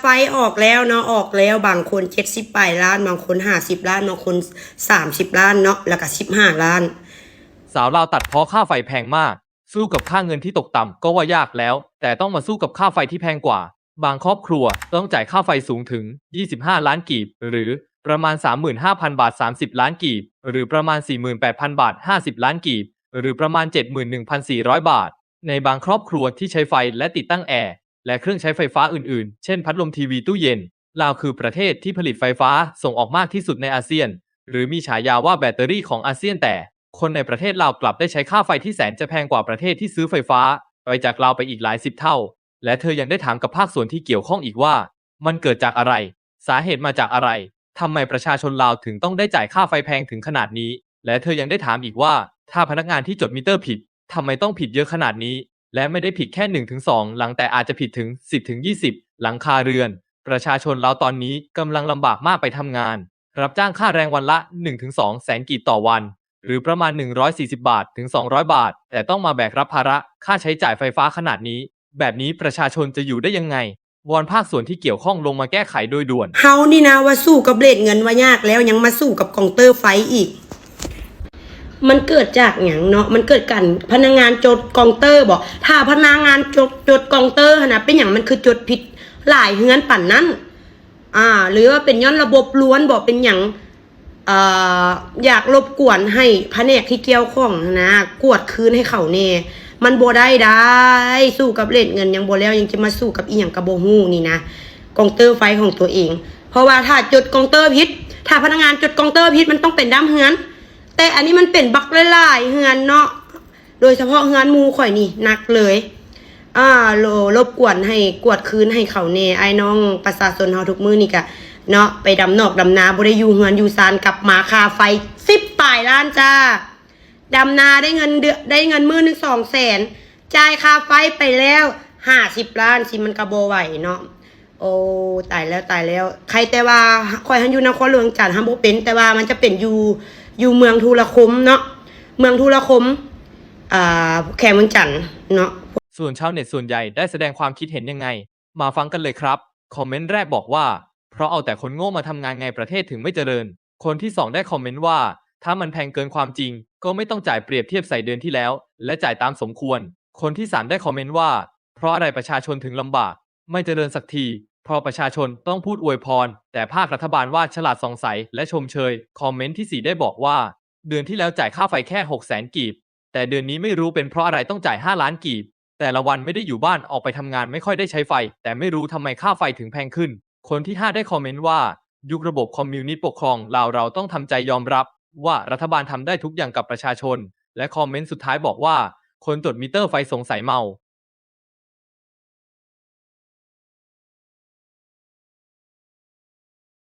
ไฟออกแล้วเนาะออกแล้วบางคนเจ็ดสิบปลายล้าน บางคนห้าสิบล้านบางคนสามสิบล้านเนาะแล้วก็สิบห้าล้าน สาวลาวตัดเพราะค่าไฟแพงมาก สู้กับค่าเงินที่ตกต่ำก็ว่ายากแล้ว แต่ต้องมาสู้กับค่าไฟที่แพงกว่า บางครอบครัวต้องจ่ายค่าไฟสูงถึง 25 ล้านกีบ หรือประมาณ 35,000 บาท 30 ล้านกีบ หรือประมาณ 48,000 บาท 50 ล้านกีบ หรือประมาณ 71,400 บาท ในบางครอบครัวที่ใช้ไฟและติดตั้งแอร์ และเครื่องใช้ไฟฟ้าอื่นๆ เช่นพัดลมทีวีตู้เย็น ลาวคือประเทศที่ผลิตไฟฟ้าส่งออกมากที่สุดในอาเซียน หรือมีฉายาว่าแบตเตอรี่ของอาเซียนแต่ คนในประเทศลาวกลับได้ใช้ค่าไฟที่แสนจะแพงกว่าประเทศที่ซื้อไฟฟ้า ไปจากลาวไปอีกหลายสิบเท่า และเธอยังได้ถามกับภาคส่วนที่เกี่ยวข้องอีกว่า มันเกิดจากอะไร สาเหตุมาจากอะไรทำไมประชาชนลาวถึงต้องได้จ่ายค่าไฟแพงถึงขนาดนี้ และเธอยังได้ถามอีกว่า ถ้าพนักงานที่จดมิเตอร์ผิดทำไมต้องผิดเยอะขนาดนี้ และไม่ได้ผิดแค่1-2ถึง2หลังแต่อาจจะผิดถึง 10-20ถึง20หลังคาเรือน ประชาชนลาตอนนี้กำลังลำบากมากไปทำงาน รับจ้างค่าแรงวันละ 1-2 แสนกีบต่อวัน หรือประมาณ 140 บาทถึง 200 บาท แต่ต้องมาแบกรับภาระค่าใช้จ่ายไฟฟ้าขนาดนี้ แบบนี้ประชาชนจะอยู่ได้ยังไง วอนภาคส่วนที่เกี่ยวข้องลงมาแก้ไขโดยด่วน เฮานี่นะว่าสู้กับเลทเงินว่ายากแล้วยังมาสู้กับกองเตอร์ไฟอีก มันเกิดจากอย่างเนาะมันเกิดกันพนักงานจดกองเตอร์บอกถ้าพนักงานจดจดกองเตอร์นะเป็นอย่างมันคือจดผิดหลายเฮือนปั่นนั้น อ่า หรือว่าเป็นย้อนระบบล้วนบอกเป็นอย่างอ่ออยากรบกวนให้แผนกที่เกี่ยวข้องนะกวดคืนให้เขาเน่มันโบได้ได้สู้กับเลทเงินยังโบแล้วยังจะมาสู้กับอีหยังกับโบฮู้นี่นะกองเตอร์ไฟของตัวเอง เพราะว่าถ้าจดกองเตอร์พิษถ้าพนักงานจดกองเตอร์พิษมันต้องเป็นด้ามเฮือน แต่อันนี้มันเป็นบักหลายๆเฮือนเนาะโดยเฉพาะเฮือนมูข่อยนี่หนักเลย อ่าโลรบกวนให้กวดคืนให้เขาเน่ไอ้น้องประชาชนเฮาทุกมื้อนี่กะเนาะไปดำนอกดำนาบ่ได้อยู่เฮือนอยู่ซานกลับมาคาไฟสิบปลายล้านจ้าดำนาได้เงินเดือได้เงินมื้อหนึงสองแสนจ่ายคาไฟไปแล้วห้าสิบล้านสิมันกระโบไหวเนาะโอ้ตายแล้วตายแล้ว ใครแต่ว่าคอยหันอยู่นครหลวงจันทร์ฮัมโบเป็น แต่ว่ามันจะเป็นอยู่ อยู่เมืองทูลคมเนาะเมืองทูลคมอ่าแขกเมืองจันทร์เนาะส่วนชาวเน็ตส่วนใหญ่ได้แสดงความคิดเห็นยังไง มาฟังกันเลยครับคอมเมนต์แรกบอกว่า เพราะเอาแต่คนโง่มาทำงานไงประเทศถึงไม่เจริญ คนที่สองได้คอมเมนต์ว่า ถ้ามันแพงเกินความจริง ก็ไม่ต้องจ่ายเปรียบเทียบใส่เดือนที่แล้ว และจ่ายตามสมควร คนที่สามได้คอมเมนต์ว่า เพราะอะไรประชาชนถึงลำบาก ไม่เจริญสักที เพราะประชาชนต้องพูดอวยพร แต่ภาครัฐบาลว่าฉลาดสองใสและชมเชย คอมเมนต์ที่สี่ได้บอกว่า เดือนที่แล้วจ่ายค่าไฟแค่6 0 0 0 0กีบ แต่เดือนนี้ไม่รู้เป็นเพราะอะไรต้องจ่าย 5 ล้านกีบ แต่ละวันไม่ได้อยู่บ้านออกไปทำงานไม่ค่อยได้ใช้ไฟ แต่ไม่รู้ทำไมค่าไฟถึงแพงขึ้น คนที่ 5 ได้คอมเมนต์ว่า ยุคระบบคอมมิวนิสต์ปกครองเราเราต้องทำใจยอมรับ ว่ารัฐบาลทำได้ทุกอย่างกับประชาชน และคอมเมนต์สุดท้ายบอกว่า คนจดมิเตอร์ไฟสงสัยเมา